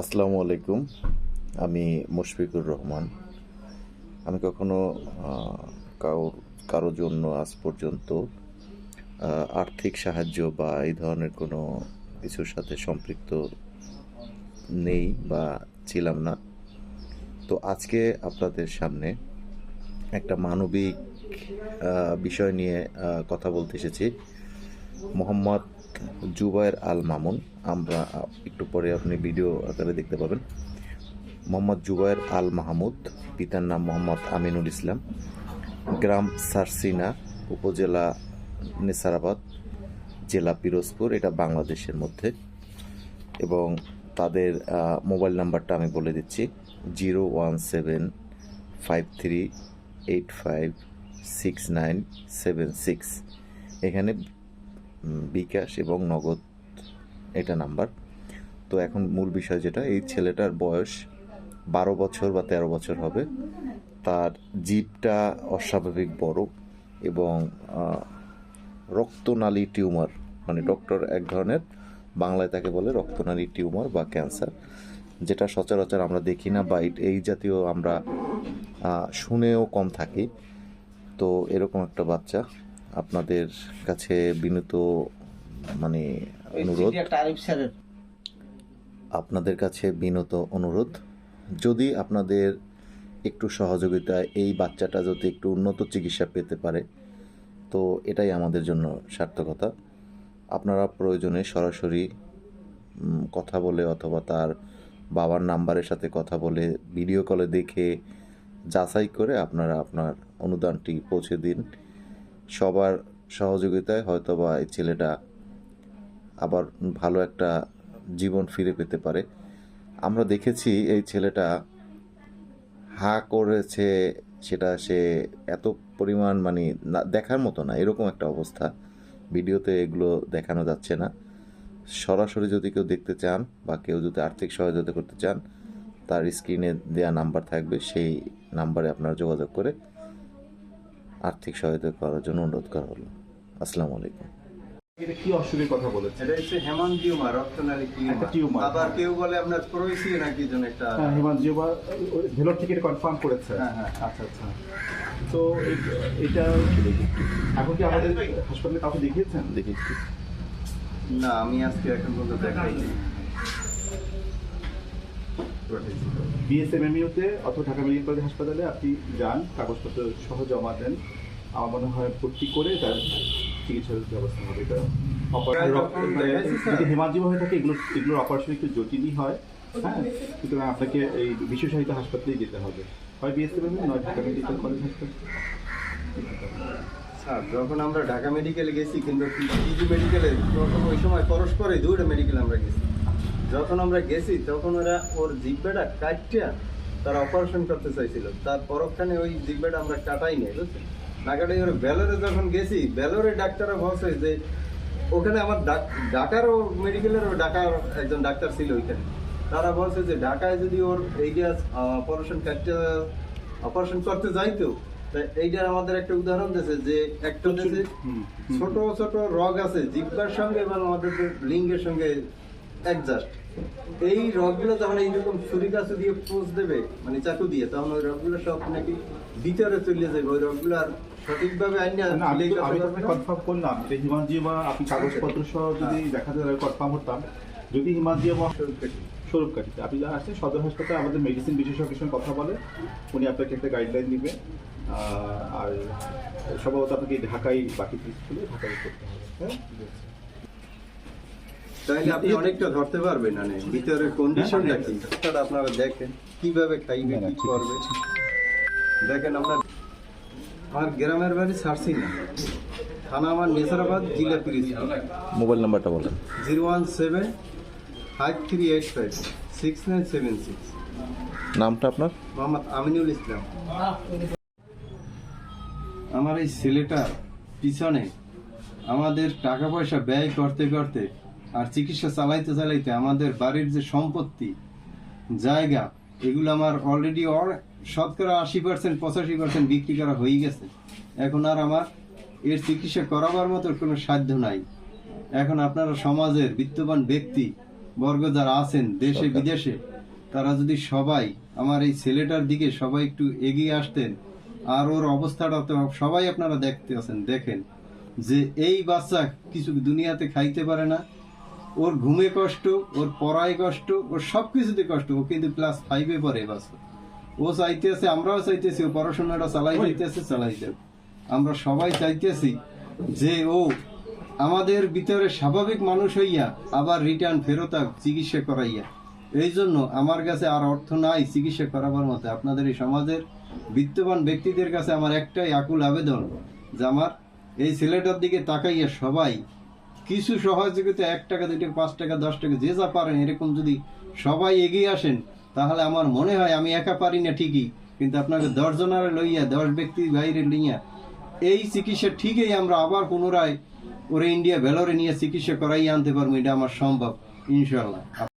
আসসালামু আলাইকুম। আমি মুশফিকুর রহমান। আমি কখনো কারোর কারও জন্য আজ পর্যন্ত আর্থিক সাহায্য বা এই ধরনের কোনো কিছুর সাথে সম্পৃক্ত নেই বা ছিলাম না। তো আজকে আপনাদের সামনে একটা মানবিক বিষয় নিয়ে কথা বলতে এসেছি। মোহাম্মদ জুবায়ের আল মামুন। আমরা একটু পরে আপনি ভিডিও আকারে দেখতে পাবেন। মোহাম্মদ জুবায়ের আল মাহমুদ, পিতার নাম মোহাম্মদ আমিনুল ইসলাম। গ্রাম সারসিনা, উপজেলা নেসারাবাদ, জেলা পিরোজপুর, এটা বাংলাদেশের মধ্যে। এবং তাদের মোবাইল নাম্বারটা আমি বলে দিচ্ছি, zero one seven five three eight five six nine seven six. এখানে বিকাশ এবং নগদ এটা নাম্বার। তো এখন মূল বিষয় যেটা, এই ছেলেটার বয়স বারো বছর বা তেরো বছর হবে। তার জিভটা অস্বাভাবিক বড় এবং রক্তনালী টিউমার মানে ডক্টর এক ধরনের, বাংলায় তাকে বলে রক্তনালী টিউমার বা ক্যান্সার, যেটা সচরাচর আমরা দেখি না বা এই জাতীয় আমরা শুনেও কম থাকি। তো এরকম একটা বাচ্চা। আপনাদের কাছে বিনীত মানে অনুরোধ। আপনাদের কাছে বিনত অনুরোধ। যদি আপনাদের একটু সহযোগিতা এই বাচ্চাটা যদি একটু উন্নত চিকিৎসা পেতে পারে তো এটাই আমাদের জন্য সার্থকতা। আপনারা প্রয়োজনে সরাসরি কথা বলে অথবা তার বাবার নাম্বারের সাথে কথা বলে ভিডিও কলে দেখে যাচাই করে আপনারা আপনার অনুদানটি পৌঁছে দিন। সবার সহযোগিতায় হয়তো বা এই ছেলেটা আবার ভালো একটা জীবন ফিরে পেতে পারে। আমরা দেখেছি এই ছেলেটা হা করেছে, সেটা সে এত পরিমাণ মানে দেখার মতো না, এরকম একটা অবস্থা। ভিডিওতে এগুলো দেখানো যাচ্ছে না। সরাসরি যদি কেউ দেখতে চান বা কেউ যদি আর্থিক সহযোগিতা করতে চান, তার স্ক্রিনে দেওয়া নাম্বার থাকবে, সেই নাম্বারে আপনারা যোগাযোগ করে আর্থিক সহায়তা করার জন্য অনুরোধ করা হলো। আসসালামু আলাইকুম। এটা কি অসুখের কথা বলেছে এটা হচ্ছে হেমান টিউমার রক্তনালী টিউমার। টিউমার। আবার কেউ বলে আপনার নাকি যেন একটা। হ্যাঁ ভেলোর থেকে কনফার্ম করেছে। হ্যাঁ, হ্যাঁ। আচ্ছা আচ্ছা। তো এটা এখন কি আমাদের হাসপাতালে কাউকে দেখিয়েছেন? দেখি একটু। না আমি আজকে এখন পর্যন্ত দেখাইনি। বিএসএমএমইউতে অথবা ঢাকা মেডিকেল কলেজ হাসপাতালে আপনি যান কাগজপত্র সহ জমা দেন। আমার মনে হয় ভর্তি করে তার চিকিৎসার ব্যবস্থা হবে। এটা অপারেশন যদি হেমাঞ্জিও হয়ে থাকে এগুলো এগুলোর অপারেশন একটু জটিলই হয়। হ্যাঁ? সুতরাং আপনাকে এই বিশেষায়িত হাসপাতালেই যেতে হবে। হয় বিএসএমএমইউ নয় ঢাকা মেডিকেল কলেজ হাসপাতাল। স্যার যখন আমরা ঢাকা মেডিকেলে গেছি কিন্তু পিজি মেডিকেলে তখন ওই সময় পরস্পরে দুইটা মেডিকেল আমরা গেছি। যখন আমরা গেছি তখন ওরা ওর জিব্বাটা কাটিয়া তারা অপারেশন করতে চাইছিল। তার পরক্ষণে ওই জিব্বাটা আমরা কাটাই নাই বুঝছেন? না কাটাই ওর বেলোরে যখন গেছি বেলোরে ডাক্তাররা বলছে যে ওখানে আমার ডাক- ঢাকারও মেডিকেলেরও ঢাকার একজন ডাক্তার ছিল ওইখানে। তারা বলছে যে ঢাকায় যদি ওর এই এইটা অপারেশন কাটতে অপারেশন করতে যাইতো তা এইটা আমাদের একটা উদাহরণ দিয়েছে যে একটা দেশে। ছোট ছোট রগ আছে জিব্বার সঙ্গে এবং আমাদের লিঙ্গের সঙ্গে অ্যাডজাস্ট এই রগগুলো যখন এইরকম ছুরি কাছু দিয়ে পোষ দেবে মানে চাকু দিয়ে তখন ওই রগগুলো সব নাকি ভিতরে চলে যাবে। ওই রগগুলো আর সঠিকভাবে আমি কনফার্ম করলাম যে হিমাঞ্জি বা আপনি কাগজপত্র সহ যদি দেখাতে কনফার্ম হতাম যদি বা স্বরূপ আপনি আসছেন সদর হাসপাতালে আমাদের মেডিসিন বিশেষজ্ঞের সঙ্গে কথা বলে উনি আপনাকে একটা গাইডলাইন দিবে। আর সম্ভবত আপনাকে ঢাকায় বাকি ছিল ঢাকায় করতে হবে। হ্যাঁ? তাইলে আপনি অনেকটা ধরতে পারবেন মানে ভিতরের কন্ডিশনটা কি? সেটা আপনারা দেখেন কীভাবে খাইবে কি করবে? দেখেন আমরা আমার গ্রামের বাড়ি ছাড়ছি না থানা আমার নেসারাবাদ জেলা পিরিজ মোবাইল নাম্বারটা বলেন। Zero one seven five three eight five six nine seven six. নামটা আপনার? মোহাম্মদ আমিনুল ইসলাম। আমার এই ছেলেটার পিছনে আমাদের টাকা পয়সা ব্যয় করতে করতে আর চিকিৎসা চালাইতে চালাইতে আমাদের বাড়ির যে সম্পত্তি জায়গা এগুলো আমার অলরেডি শতকরা আশি পার্সেন্ট পঁচাশি পার্সেন্ট বিক্রি করা হয়ে গেছে। এখন আর আমার এর চিকিৎসা করাবার মতো কোনো সাধ্য নাই। এখন আপনারা সমাজের বিত্তবান ব্যক্তি বর্গ যারা আছেন দেশে বিদেশে তারা যদি সবাই আমার এই ছেলেটার দিকে সবাই একটু এগিয়ে আসতেন আর ওর অবস্থাটা তো সবাই আপনারা দেখতে আছেন দেখেন। যে এই বাচ্চা কিছু দুনিয়াতে খাইতে পারে না ওর ঘুমে কষ্ট ওর পড়ায় কষ্ট ওর সব কিছুতে কষ্ট ও কিন্তু ক্লাস ফাইভে পড়ে বাচ্চা ও চাইতেছে আমরাও চাইতেছি ও পড়াশোনাটা চালাই যাইতেছে চালাই যাবে আমরা সবাই চাইতেছি যে ও আমাদের ভিতরে স্বাভাবিক মানুষ হইয়া আবার রিটার্ন ফেরত চিকিৎসা করাইয়া। এই জন্য আমার কাছে আর অর্থ নাই চিকিৎসা করাবার মতো। আপনাদের এই সমাজের বিত্তবান ব্যক্তিদের কাছে আমার একটাই আকুল আবেদন যে আমার এই ছেলেটার দিকে তাকাইয়া সবাই কিছু সহযোগিতা এক টাকা, দুই টাকা, পাঁচ টাকা, দশ টাকা, যে যা পারেন, এরকম যদি সবাই এগিয়ে আসেন, তাহলে আমার মনে হয় আমি একা পারি না ঠিকই। কিন্তু আপনাকে দশ লইয়া, দশ ব্যক্তি বাইরে লইয়া, এই চিকিৎসা ঠিকই আমরা আবার পুনরায় ওরে ইন্ডিয়া ভেলোরে নিয়ে চিকিৎসা করাই আনতে পারব, এটা আমার সম্ভব ইনশাল্লাহ